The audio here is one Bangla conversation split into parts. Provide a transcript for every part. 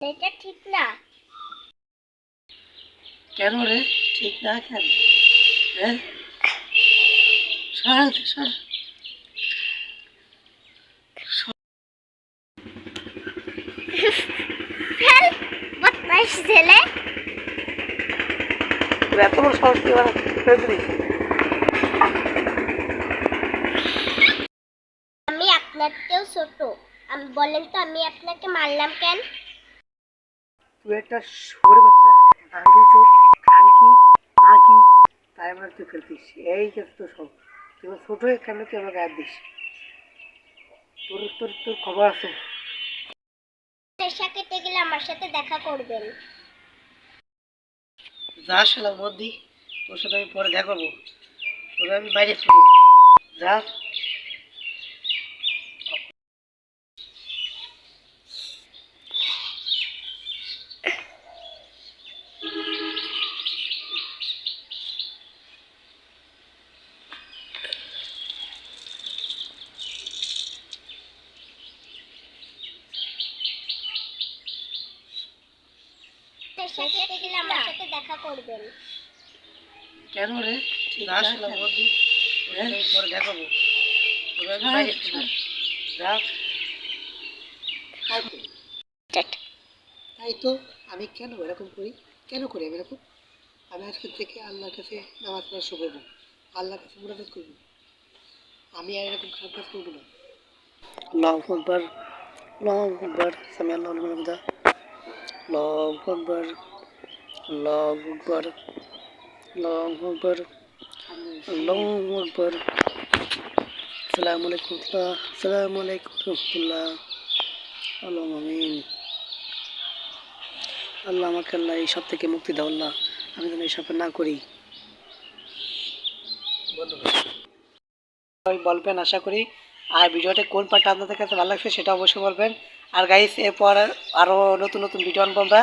এটা ঠিক না। কেন রে? ঠিক না কেন? হ্যাঁ? ছেলে এত বড় সাহস আমি আপনার চেয়েও ছোট। আমি বলেন তো আমি আপনাকে মারলাম কেন? তুই একটা শুয়োরের বাচ্চা আগে চোখ খান কি মা কি তাই আমরা তুই ফেলতিস এই যে তোর সব। তুই আমার ছোট হয়ে কেন তুই আমার গায়ে দিস? তোর তোর তোর খবর আছে। কেটে গেলে আমার সাথে দেখা করবেন। যা শালা মধ্যি তোর সাথে আমি পরে দেখা করব। তোকে আমি বাইরে ফেলব। যা। নেশা কেটে গেলে আমার সাথে দেখা করবেন। কেন রে? যা শালা মধ্যি তোর সাথে আমি পরে দেখা করব তোকে আমি বাইরে ফেলব যা তাই তো। আমি কেন এরকম করি? কেন করি আমি এরকম? আমি আজকে থেকে আল্লাহর কাছে নামাজ পড়া শুরু করব। আল্লাহর কাছে মুরাদাত করব। আমি আর এরকম খারাপ কাজ করব না। আল্লাহ আকবর। আল্লাহ আকবর। সামি আল্লাহ আল্লাহ আকবর আল্লাহ আকবর আল্লাহ আকবর আল্লাহ আকবর আসসালামু আলাইকুম আসসালামু আলাইকুম রহমতুল্লাহ। আল্লাহ আমিন। আল্লাহ আমাকে আল্লাহ এই সব থেকে মুক্তি দাও আল্লাহ। আমি যেন এইসব না করি। সবাই বলবেন, আশা করি আর ভিডিওটা কোন পার্টটা আপনাদের কাছে ভালো লাগছে সেটা অবশ্যই বলবেন। আর গাইস এরপর আরও নতুন নতুন ভিডিও আনব আমরা।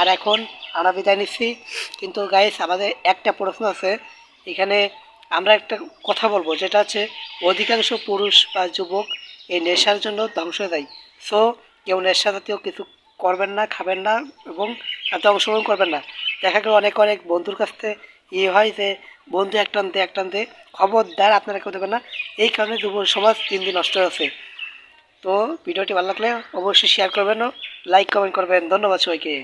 আর এখন আমরা বিদায় নিচ্ছি। কিন্তু গাইস আমাদের একটা প্রশ্ন আছে। এখানে আমরা একটা কথা বলব, যেটা হচ্ছে অধিকাংশ পুরুষ বা যুবক এই নেশার জন্য ধ্বংস হয়ে যায় সো কেউ নেশা জাতীয় কিছু করবেন না, খাবেন না এবং তাতে অংশগ্রহণ করবেন না। দেখা গেল অনেক অনেক বন্ধুর কাছ থেকে ইয়ে হয় যে বন্ধু এক টানতে এক টানতে। খবরদার আপনারা কেউ দেবেন না। এই কারণে যুব সমাজ তিন দিন নষ্ট হয়েছে তো ভিডিওটি ভালো লাগলে অবশ্যই শেয়ার করবেন লাইক কমেন্ট করবেন। ধন্যবাদ সবাইকে।